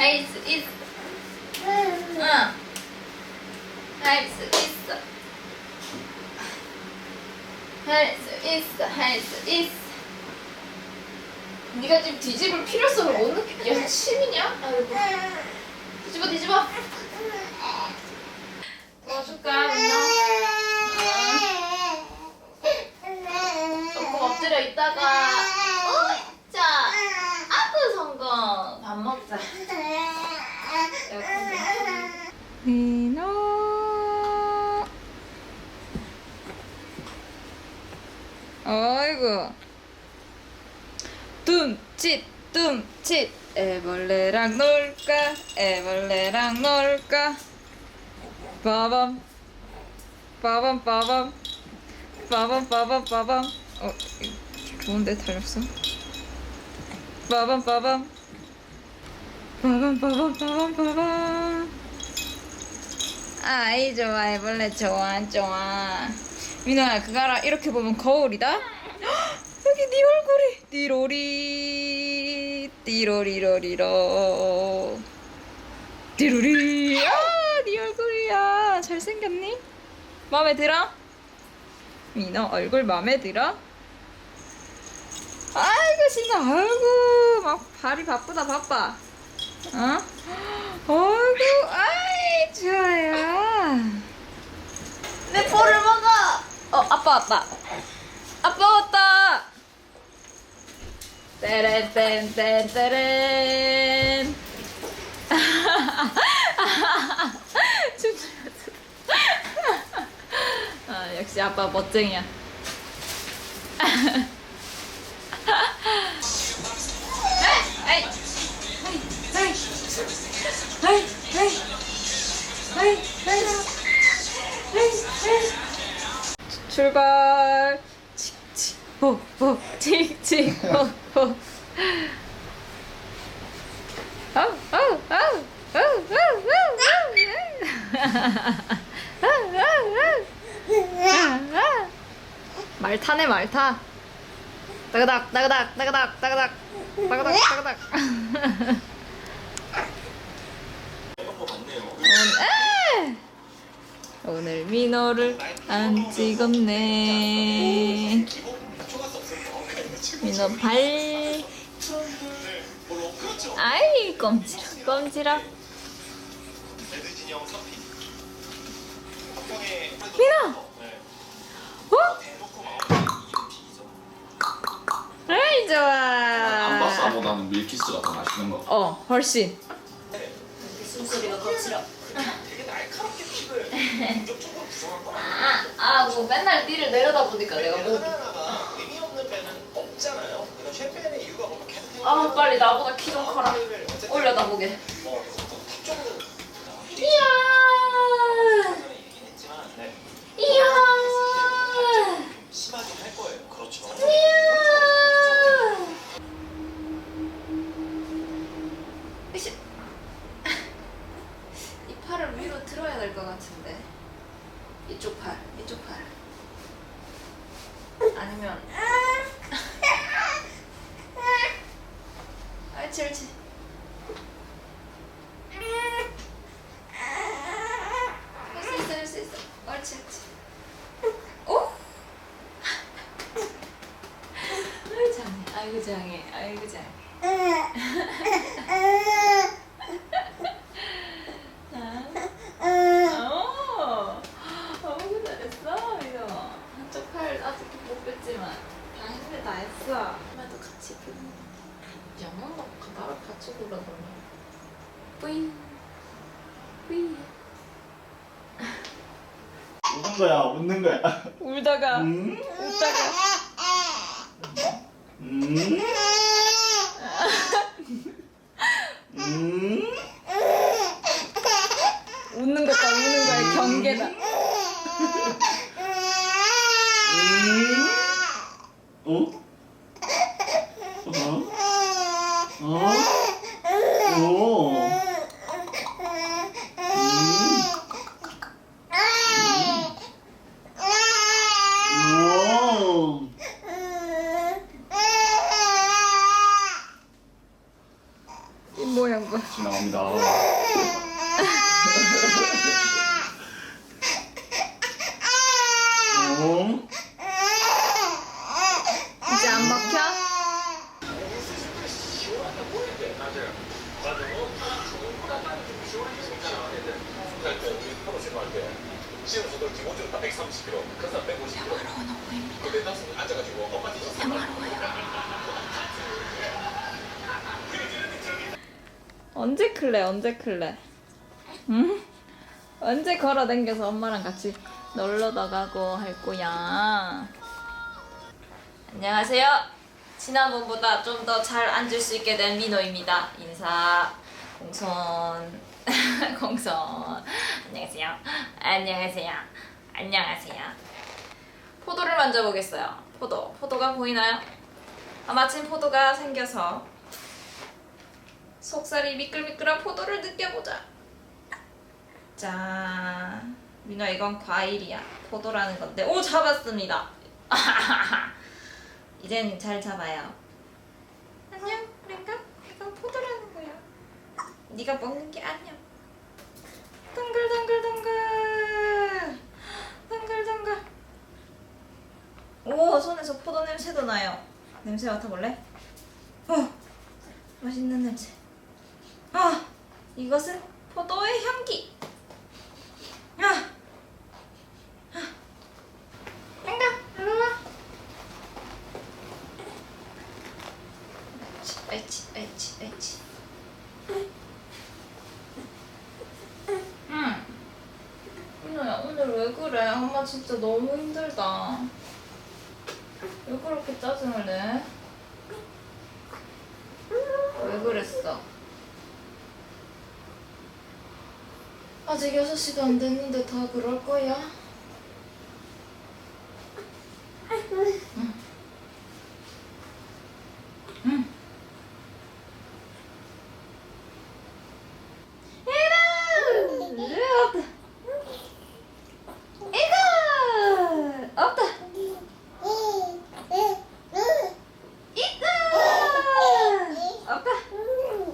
할수 있어. 응. 할수 있어. 할수 있어. 할수 있어. 네가 지금 뒤집을 필요성을 못 느끼. 야, 침이냐? 아이고. 뒤집어, 뒤집어. 도와줄까, 민나? 조금 엎드려 있다가. 밥 먹자. 민호. 어이구. 둠칫 둠칫. 애벌레랑 놀까? 애벌레랑 놀까? 빠밤. 빠밤 빠밤. 빠밤 빠밤 빠밤. 어 좋은데 달렸어? 빠밤 빠밤 아이 좋아 애벌레 좋아 좋아. 민호야 그거 알아 이렇게 보면 거울이다? 여기 네 얼굴이. 띠로리 띠로리로리로. 띠로리. 아네 얼굴이야. 잘생겼니? 마음에 들어? 민호 얼굴 마음에 들어? 아이고 신나. 아이고 막 발이 바쁘다 바빠 어? 아이고 아이 좋아요. 내 볼을 먹어. 어 아빠 왔다 아빠 왔다. 떼렌 떼렌 떼렌 춤추면서 아 역시 아빠 멋쟁이야 출발 아우 아우 아우 아우 말 타네 말 타. 따그닥 따그닥 따그닥 따그닥 따그닥 따그닥. 오늘, 오늘 민호를 안 찍었네. 민호 발. 아이 껌지락 껌지락. 민호. 어? 아이 좋아. 암바사보다는 밀키스가 더 맛있는 거. 어 훨씬. 아, 아, 뭐 맨날 띠를 내려다 보니까 내가 뭐. 의미 없는 배는 없잖아요. 그럼 셰프의 이유가 뭐 계속 아, 빨리 나보다 키 좀 커라. 올려다 보게. 뭐 특정은 이야, 얘기는 했지만 네. 이야, 심하긴 할 거예요. 그렇죠. 이야. 으쌰. 이 팔을 위로 들어야 될 것 같은데. 이쪽 팔, 이쪽 팔. 아니면. 옳지, 옳지. 할 수 있어, 할 수 있어. 옳지, 옳지. 오! 아이고 장해, 아이고 장해, 아이고 장해. 어, 어우 잘했어, 이거. 한쪽 팔 아직 못 뺐지만 다 했네, 다 했어. 엄마도 같이 부르. 영어가 나를 같이 불러보네. 뿌이, 뿌이. 웃는 거야, 웃는 거야. 울다가, 음? 울다가. 음? 음? 웃는 것과 우는 거의 경계다. 음? 어? 어? 어? 오. 오. 이 모양 봐. 지나갑니다. 먹습니다. 어? 이제 안 먹혀? 시험수도 기본적으로 다 130kg, 큰 사람 150kg. 근데 나서 앉아가지고 엄마 뒤에서 언제 클래? 응? 언제 걸어 댕겨서 엄마랑 같이 놀러 나가고 할 거야? 안녕하세요. 지난번보다 좀 더 잘 앉을 수 있게 된 민호입니다. 인사, 공손, 공손. 안녕하세요. 안녕하세요. 안녕하세요. 포도를 만져보겠어요. 포도. 포도가 보이나요? 아, 마침 포도가 생겨서 속살이 미끌미끌한 포도를 느껴보자. 자, 민호 이건 과일이야. 포도라는 건데, 오 잡았습니다. 이젠 잘 잡아요. 안녕, 그러니까 이건 포도라는 거야. 네가 먹는 게 아니야. 동글동글동글, 동글동글. 오, 손에서 포도 냄새도 나요. 냄새 맡아볼래? 어, 맛있는 냄새. 아, 이것은 포도의 향기. 아, 아, 땡가, 일로 와. 옳지, 옳지, 옳지. 응. 민호야, 오늘 왜 그래? 엄마 진짜 너무 힘들다. 왜 그렇게 짜증을 내? 왜 그랬어? 아직 6시도 안 됐는데 다 그럴 거야? 응. 응. 이거! 이거! 없다! 있다! 없다! 없다!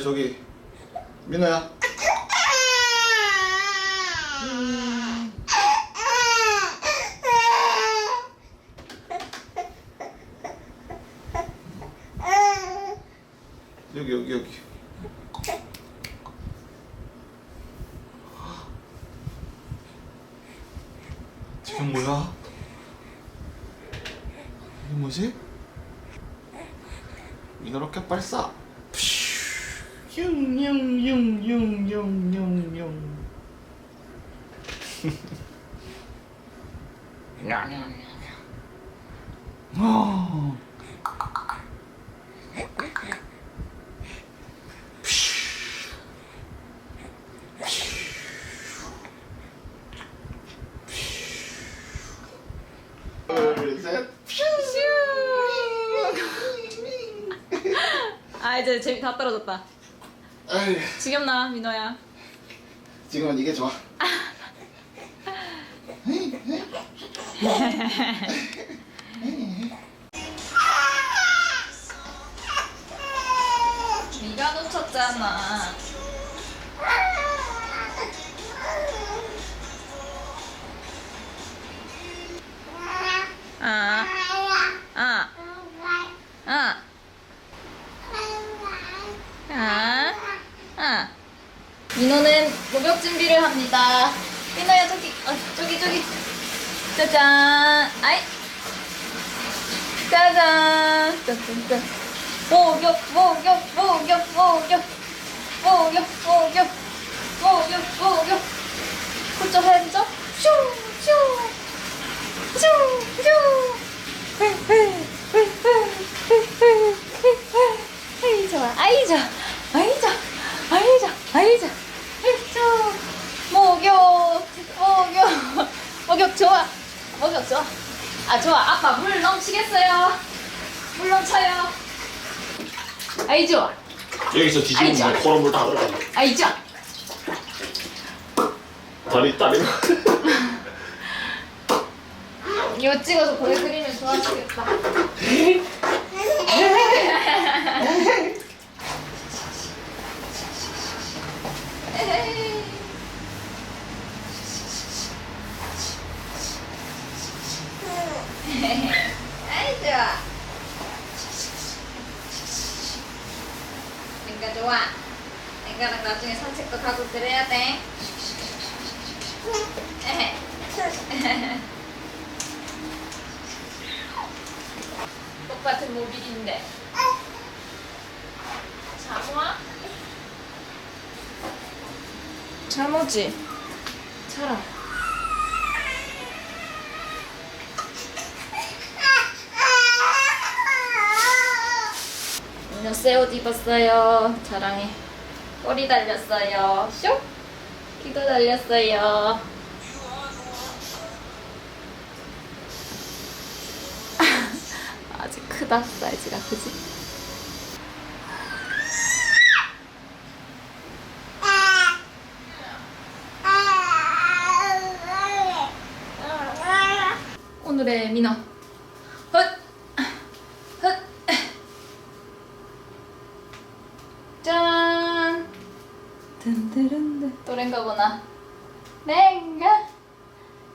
저기 민호야. 여기 여기 여기 지금 뭐야? 이게 뭐지? 민호 로켓 발사 융융융융융융융 아. 둘셋 아 이제 재미 다 떨어졌다. 아이 지겹나 민호야? 지금은 이게 좋아 네가 놓쳤잖아. 아, 아, 아, 아, 아. 민호는 목욕 준비를 합니다. 민호야 저기, 어, 저기 저기. 짜잔, 아이. 짜잔, 짜잔. 목욕, 목욕, 목욕, 목욕, 목욕, 목욕, 목욕, 목욕. 굿죠, 해야죠? 슈, 슈, 슈, 슈. 아이 좋아, 아이 좋아, 아이 좋아, 아이 좋아, 아이 좋아, 좋아. 목욕, 목욕, 목욕 좋아, 목욕 좋아. 아 좋아, 아빠 물. 넘치겠어요. 물 넘쳐요. 아이 좋아. 여기서 뒤집으면 아이, 뭐 코로 물다 들어가. 아이 좋아. 다리 다리. 이거 찍어서 보여드리면 좋아하시겠다. 아이 좋아. 그러니까 좋아. 그러니까 나중에 산책도 가고 그래야 돼. 똑같은 모빌인데. 잠와? 잠오지? 자라. 오늘 새옷 입었어요. 자랑해. 꼬리 달렸어요. 쇽! 귀도 달렸어요. 아직 크다 사이즈가 그지? 오늘의 민호 헛! 헛! 짠! 든드른드 또렌가 보나 랭가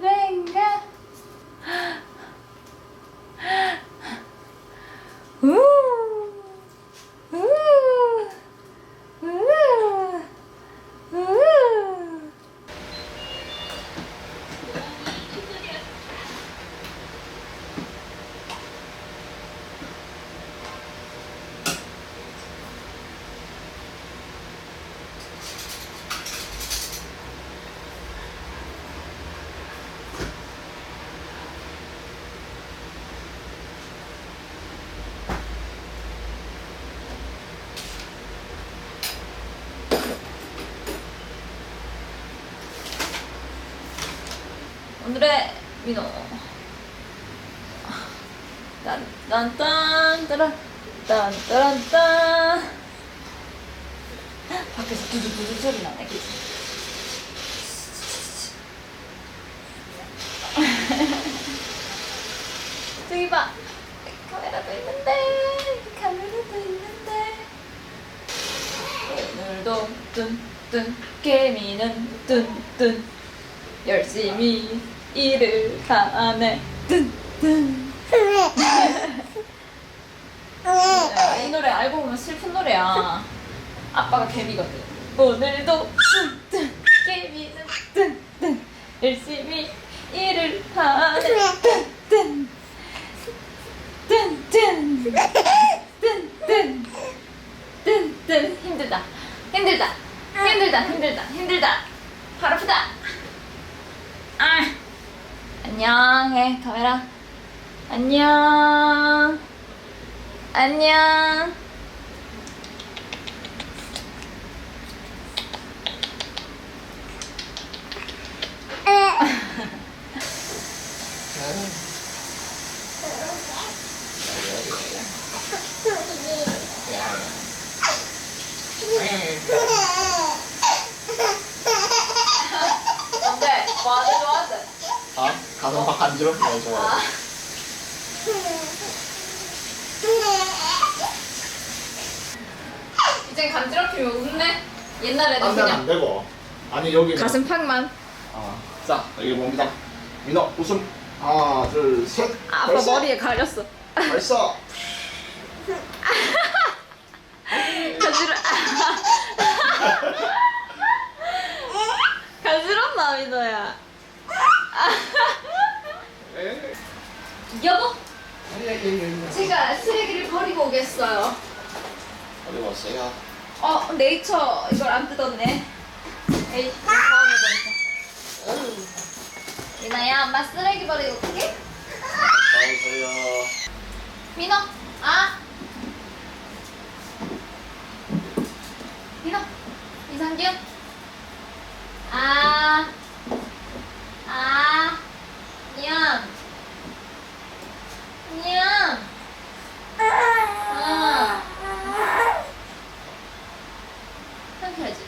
랭가 우! 우! 우! 우! 오늘의 민호. 딴딴딴따라 딴따란 딴. 밖에서 두두두두 소리 나네? 저기 봐. 카메라도 있는데 카메라도 있는데. 오늘도 뚠뚠 개미는 뚠뚠 열심히 일을 하네. 뚠뚠 야, 이 노래 알고 보면 슬픈 노래야. 아빠가 개미거든. 오늘도 뚠뚠 개미는 뚠뚠 열심히 일을 하네. 뚠뚠 뚠뚠 뚠뚠 뚠뚠 힘들다. 힘들다. 힘들다. 힘들다. 힘들다. 발 아프다. 아 안녕해. 카메라. 안녕. 안녕 뭔데 뭐하는 좋아하지 아 가슴 막 간지럽게 해 좋아. 이젠 간지럽히면 웃네 옛날에는 딴 데는 그냥 안 되고. 아니 여기. 가슴팍만 아, 자 여기 봅니다. 민호 웃음. 하나 둘 셋. 아, 아빠 벌써? 머리에 가렸어 벌써. 간지러 간지럽나 민호야 에? 여보. 제가 쓰레기를 버리고 오겠어요. 어디 왔어요? 어 네이처 이걸 안 뜯었네. 에이 다음에 버리자. 민호야 엄마 쓰레기 버리고 올게. 나오세요. 민호 아. 민호 이상균. 아. 아, 안녕. 아. 상쾌하지?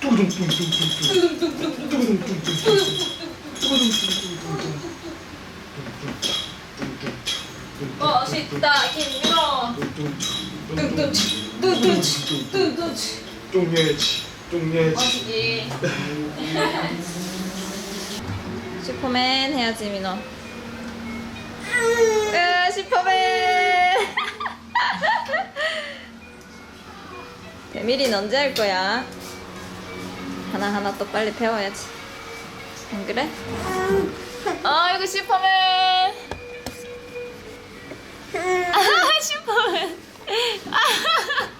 뚜둥뚱뚱뚱뚱. 뚜둥뚱뚱뚱뚱. 뚜둥뚱뚱뚱뚱. 멋있다 김민호. 뚜둥 뚜둥 뚜둥 뚱뚱뚱뚱. 뚱뚱뚱뚱. 뚱뚱뚱뚱. 멋지지. 슈퍼맨 해야지 민호. 으 슈퍼맨. 대밀이는 언제 할 거야? 하나하나 또 빨리 배워야지. 안 그래? 아이고 슈퍼맨. 아 슈퍼맨. 나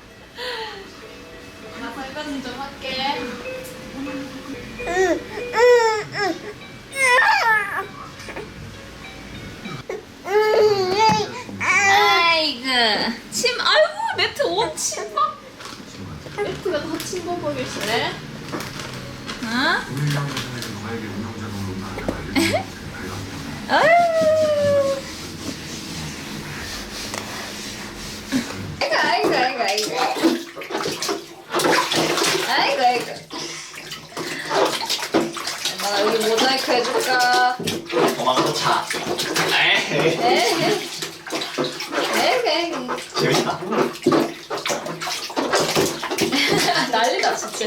난리다 진짜.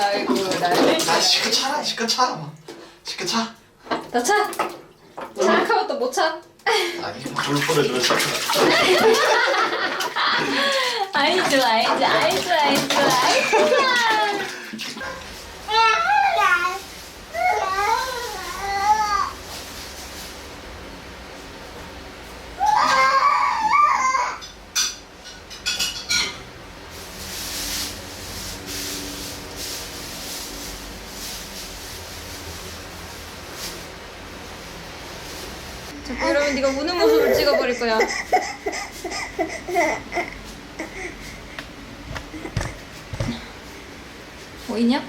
아이고 난리다. 아 시끄 차라 시끄 차 시끄 차. 나차? 차하고 또 못 차? 아니 불 뿌려주면 차 아이죠 아이죠 아이죠 아이죠 아이죠 자꾸 이러면 네가 우는 모습을 찍어버릴 거야. 보이냐?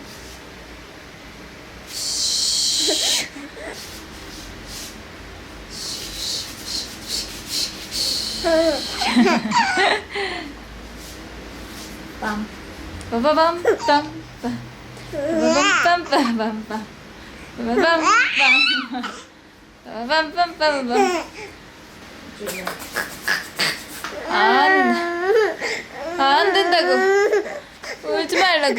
빰. 빠바밤 빰빰. 빠바밤 빰빰빰빰. 빠바밤 빰 빠바밤 빰빰빰. 안, 안 된다고. 울지 말라고.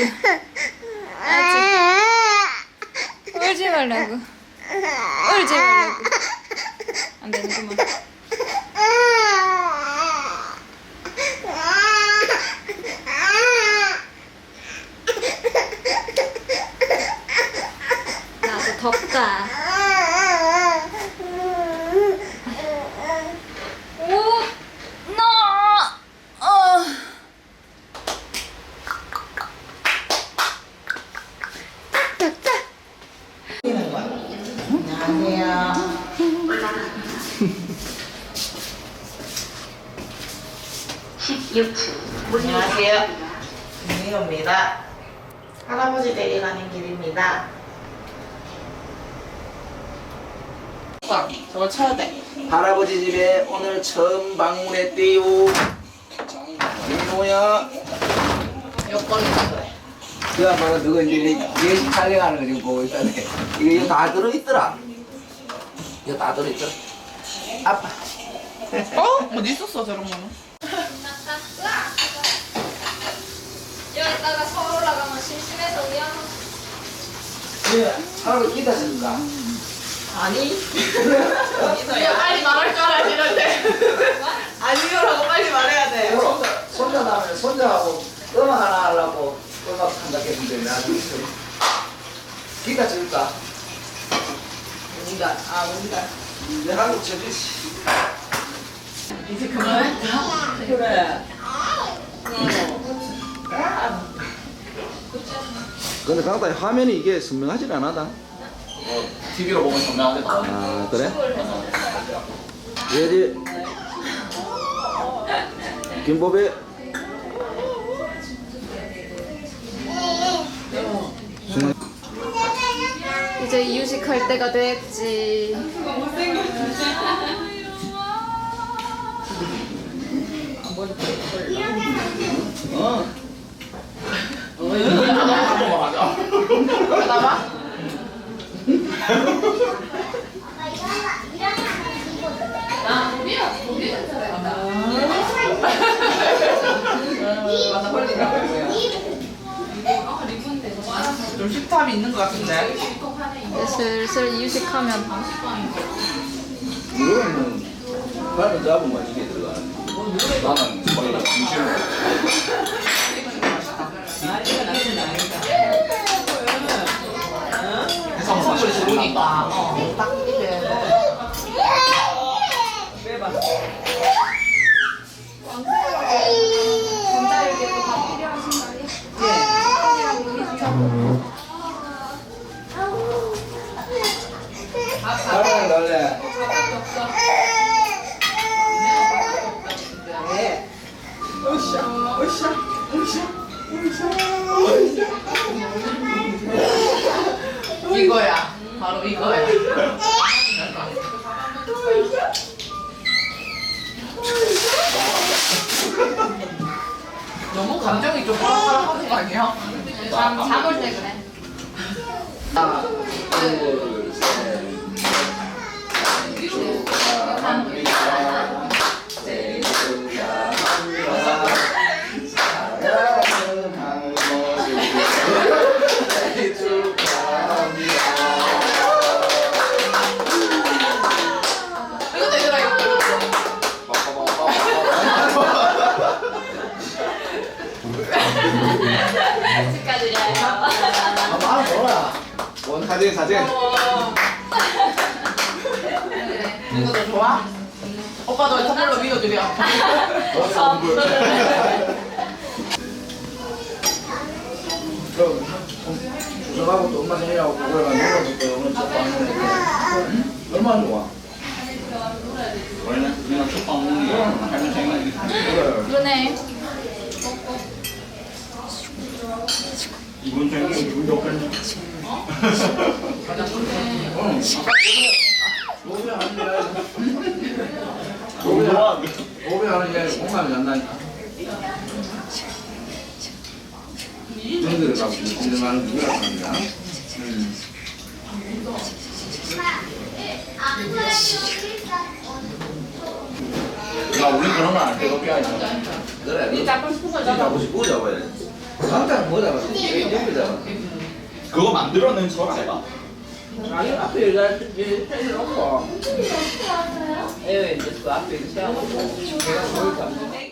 아직. 울지 말라고. 울지 말라고. 안 되는구만 나도 덥다 오, 나, 어. 안녕하세요. 김미호입니다. 할아버지 댁에 가는 길입니다. 오빠, 저거 쳐야 돼. 할아버지 집에 오늘 처음 방문했대요 민호야 여권이다 그래. 그야말로 너가 이제 예식 촬영하는 거 지금 보고 있다네 이거 다 들어있더라 이거 다 들어있더라 아빠 어? 어디 있었어 저런 거는? 여기다가 서울 올라가면 심심해서 위험한 예, 할아버지 기다 줄까? 아니. 어디서야? 빨리 말할 줄 알았는데. 아니요라고 빨리 말해야 돼. 손자, 손자 나오면 손자하고 음악 하나 하려고 음악 한다 했는데 나 기다 줄까? 뭔가, 아 뭔가. 내 한국 저기 이제 그만해. 그래. 근데 강다 화면이 이게 선명하지 않아다 TV로 보면 선명하게 나와. 아 그래? 예지 김보배 이제 이유식 할 때가 됐지. 어 한번 하자. 나봐? 나 우리야 우리는 잘한다. 맞아 홀리가 아 리본데 너무 알아서 좀 식탐이 있는 것 같은데 이거 이제 슬슬 이유식하면 방식빵인 거. 이거는 발을 잡으면 이게 들어가는 나는 거의 중심으로 아이가 낫지 아이가 좋으니까 어, 딱 이렇게 빼봐. 네 이거야 바로 이거야 너무 감정이 좀 파락파락하는 거 아니야? 잠 잠올 때 그래. 하나 둘 셋 축하합니다 생일 축하합니다 사랑하는 할머니 생일 축하합니다 사진 사진. 이것도 좋아? 오빠도 선물로 믿어주려 그럼 주석하고 또 엄마 생일하고 그거랑 놀아볼게 오늘 첫 방에. 얼마나 좋아? 원래는 그냥 첫방 먹는 게 할머니 생각이 그래. 그러네. 이번 생일은 기분이 없겠네 응. 로비 하는 게 아니라. 너무 좋아 로비 하는 게 아니라 공감이 안. 형들을 갖고 공감하는 누구라 하는 거야? 응. 야, 우리 그런 거안 돼. 로비 하니까. 그래. 니 잡고 싶은 거 진짜 잡아 잡고 싶고 잡아야 돼. 당장 뭐 잡아? 여기 잡아. 그거 만들어낸 설아가 아니 앞에 여자 펜을 놓고. 에어 이제 그 앞에 세워놓고. 내가 거기 가면